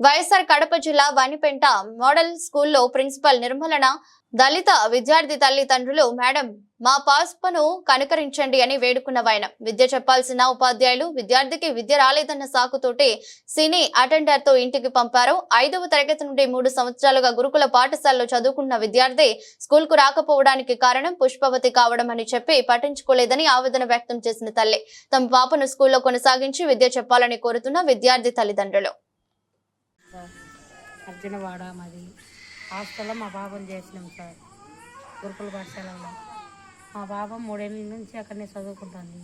వైఎస్ఆర్ కడప జిల్లా వనిపెంట మోడల్ స్కూల్లో ప్రిన్సిపల్ నిర్మలన దళిత విద్యార్థి తల్లిదండ్రులు మేడం మా పాస్పను కనుకరించండి అని వేడుకున్న విద్య చెప్పాల్సిన ఉపాధ్యాయులు విద్యార్థికి విద్య రాలేదన్న సాకుతోటి సినీ అటెండర్తో ఇంటికి పంపారు. ఐదవ తరగతి నుండి మూడు సంవత్సరాలుగా గురుకుల పాఠశాలలో చదువుకున్న విద్యార్థి స్కూల్కు రాకపోవడానికి కారణం పుష్పవతి కావడం అని చెప్పి పట్టించుకోలేదని ఆవేదన వ్యక్తం చేసిన తల్లి. తమ పాపను స్కూల్లో కొనసాగించి విద్య చెప్పాలని కోరుతున్న విద్యార్థి తల్లిదండ్రులు. అర్జునవాడ మాది. హాస్టల్లో మా పాపను చేసినాం సార్ గురుకుల పాఠశాలలో. మా పాప మూడేళ్ళ నుంచి అక్కడనే చదువుకుంటుంది.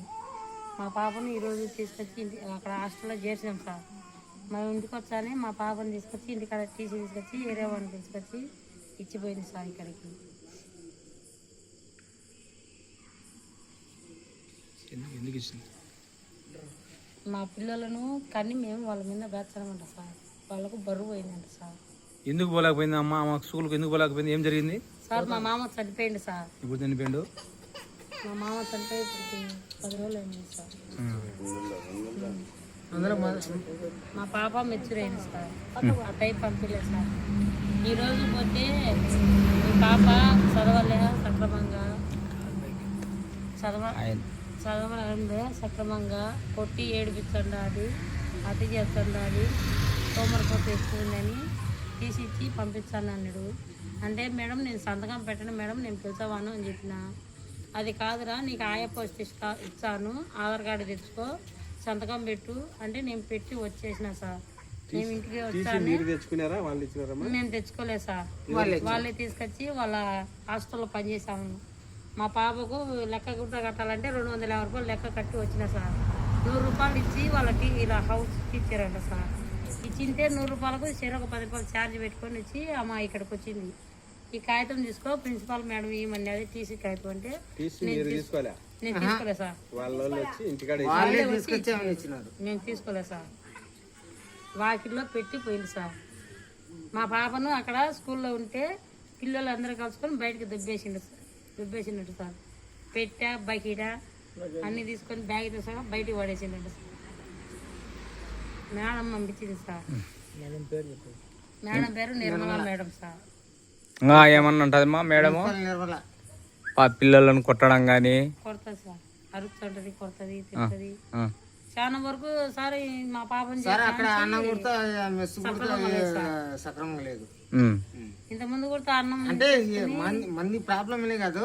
మా పాపను ఈరోజు తీసుకొచ్చి ఇంటి అక్కడ హాస్టల్లో చేర్చినాం సార్. మేము ఇంటికి వచ్చానే మా పాపను తీసుకొచ్చి ఇంటికాడ తీసి తీసుకొచ్చి ఏరే వాడిని తీసుకొచ్చి ఇచ్చిపోయింది సార్ ఇక్కడికి. మా పిల్లలను కన్ని మేము వాళ్ళ మీద బెచ్చనమంట సార్. వాళ్ళకు బరువు పోయిందంట సార్. ఎందుకు పోలేకపోయింది అమ్మ? అమ్మ స్కూల్కి ఎందుకు పోలేకపోయింది? ఏం జరిగింది? సార్ మా మామ చనిపోయింది సార్. ఇప్పుడు చనిపోయిండు? మా మామ చనిపోయి పది రోజులు అయింది సార్. మా పాప మెచ్యూర్ అయింది సార్. ఆ టైప్ పంపించలేదు సార్. ఈరోజు పోతే మీ పాప చదవలే సక్రమంగా? చదవ చదవలే సక్రమంగా? కొట్టి ఏడిపించండి అతి చేస్తుండాలి తోమరపోతే ఎక్కువందని తీసి ఇచ్చి పంపించాను అన్నాడు. అంటే మేడం నేను సంతకం పెట్టను. మేడం నేను పిలిచవాను అని చెప్పిన. అది కాదురా నీకు ఆయా పోస్ట్ ఇస్తా ఇచ్చాను. ఆధార్ కార్డు తెచ్చుకో సంతకం పెట్టు. అంటే నేను పెట్టి వచ్చేసిన సార్. మేము ఇంటికి వచ్చాను. మేము తెచ్చుకోలేదు సార్. వాళ్ళే తీసుకొచ్చి వాళ్ళ హాస్టల్లో పనిచేసాము మా పాపకు లెక్క గుట్ట కట్టాలంటే రెండు వందల యాభై రూపాయలు లెక్క కట్టి వచ్చిన సార్. నూరు రూపాయలు ఇచ్చి వాళ్ళకి ఇలా హౌస్ ఇచ్చారంట సార్. ఇచ్చింటే నూరు రూపాయలకు సరే ఒక పది రూపాయలు ఛార్జ్ పెట్టుకొని వచ్చి అమ్మ ఇక్కడికి వచ్చింది. ఈ కాగితం తీసుకో ప్రిన్సిపాల్ మేడం ఏమని అది తీసి కాగితం అంటే తీసుకోలే. నేను తీసుకోలేదు సార్. మేము తీసుకోలేదు సార్. వాకిట్లో పెట్టి పోయింది సార్. మా పాపను అక్కడ స్కూల్లో ఉంటే పిల్లలు అందరూ కలుసుకొని బయటకు దుబ్బేసిండు సార్. దుబ్బేసిండు సార్. పెట్టా బకెట అన్ని తీసుకొని బ్యాగ్ సహా బయటికి పడేసిండు సార్. మేడం పంపించింది సార్. మేడం పేరు నిర్మలా మేడం సార్. ఇంకా ఏమన్నా ఉంటుందమ్మా మేడము? ఆ పిల్లలను కొట్టడం కానీ కొడుతుంది సార్. అరుస్తుంటది కొడుతుంది తిడుతుంది. చాలా వరకు సార్ మా పాపని అక్కడ అన్నం కూడా సక్రమంగా లేదు ఇంత ముందు కూడా అన్నం అంటే మంది ప్రాబ్లమే కాదు.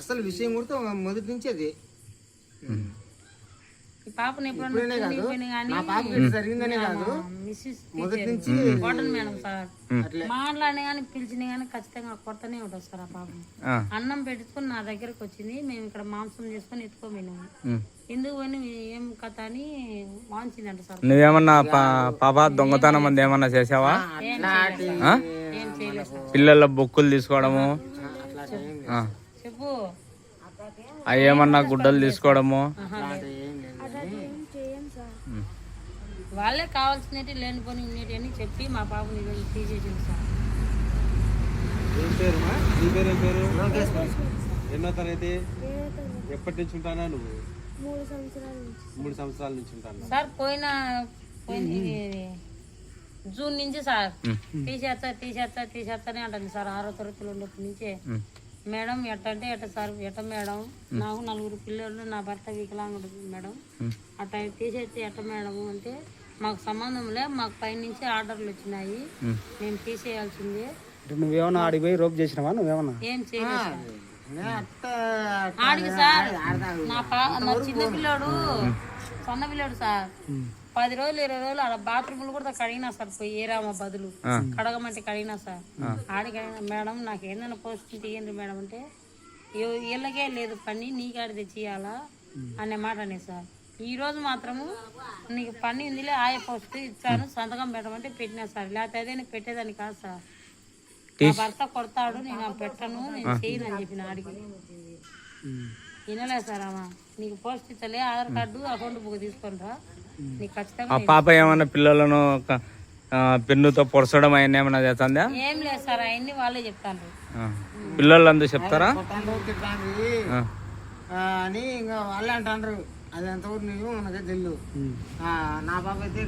అసలు విషయం కూడా మొదటి నుంచి అది. పాపని ఇప్పుడేనే కాదు. నా పాపకి ఇది జరిగిందనే కాదు. మిస్సెస్ మొదటి నుంచి కాటన్ మేడం సార్. అట్లే. మాట్లాడిన కానీ పిలిచిన కానీ ఖచ్చితంగా కొడతానే ఉంటుంది సార్ ఆ పాపం. అన్నం పెట్టుకుని నా దగ్గరకు వచ్చింది. మేము ఇక్కడ మాంసం చేసుకొని ఎత్తుకోమేనాము ఎందుకు పోయినా? ఏం కథ అని వాంచిందంట సార్. నువ్వేమన్నా పా- పాప దొంగతనం మంది ఏమన్నా చేసావా? పిల్లల బొక్కులు తీసుకోవడము. చెప్పు. అవి ఏమన్నా గుడ్డలు తీసుకోవడము అట్లాంటి ఏం లేదు కానీ వాళ్ళే కావాల్సినవి లేనిపోని ఉన్నటి అని చెప్పి మా పాపని ఈరోజు సార్. ఏం పేరుమా నీ పేరు ఏం పేరు? ఎన్నో తరగతి? ఎప్పటి నుంచి ఉంటానా నువ్వు? మూడు సంవత్సరాల నుంచి ఉంటాను? సార్ పోయిన జూన్ నుంచి సార్. తీసేస్తా తీసేస్తా తీసేస్తానే అంటుంది సార్. ఆరో తరగతిలో ఉన్నప్పటి నుంచే. మేడం ఎట్ట అంటే ఎట్ట సార్ ఎట్ట మేడం? నాకు నలుగురు పిల్లలు నా భర్త వికలాంగుడు మేడం. అట్ట తీసేస్తే ఎట్ట మేడం అంటే మాకు సంబంధం లే మాకు పైనుంచి ఆర్డర్లు వచ్చినాయి. మేము తీసేయాల్సిందే. నువ్వేమన్నా ఆడికి పోయి రోప్ చేసినావా? నువ్వేమన్నా? ఏం చేయలేదు సార్. ఆడికి నా చిన్న పిల్లోడు. పిల్లోడు సార్. పది రోజులు ఇరవై రోజులు ఆడ బాత్రూమ్లు కూడా కడిగినా సార్ పోయి ఏరామ బదులు. కడగమంటే కడిగినా సార్. ఆడికి అడిగినా, మేడం నాకు ఏదైనా పోస్ట్ తీయండి మేడం అంటే "ఇయ్యో, వీళ్ళకే లేదు పని నీకాడ తెచ్చియాలా అనే మాట అనే సార్. ఈ రోజు మాత్రము నీకు పని ఉందిలే ఆయా పోస్ట్ ఇచ్చాను సంతకం పెట్టమంటే పెట్టినా సార్. లేకపోతే అదే నేను పెట్టేదాన్ని కాదు సార్. నా భర్త కొడతాడు నేను పెట్టను నేను చేయను అని చెప్పిన ఆడికి. వినలే సార్ అమ్మా నీకు పోస్ట్ ఇచ్చలే ఆధార్ కార్డు అకౌంట్ బుక్ తీసుకొని రా నీకు ఖచ్చితంగా ఆ పాప ఏమన్నా పిల్లలను క- ఆ, పెన్నుతో పొడసడం అవన్నీ ఏమన్నా చేస్తుందా? ఏం లేదు సార్ అవన్నీ వాళ్ళే చెప్తాను ఆ. పిల్లలందరూ చెప్తారా? ఆ. అని ఇంకా వాళ్ళే అంటారు అది ఎంతవరకు నువ్వు మనకే తెలియదు ఆ, నా పాప అయితే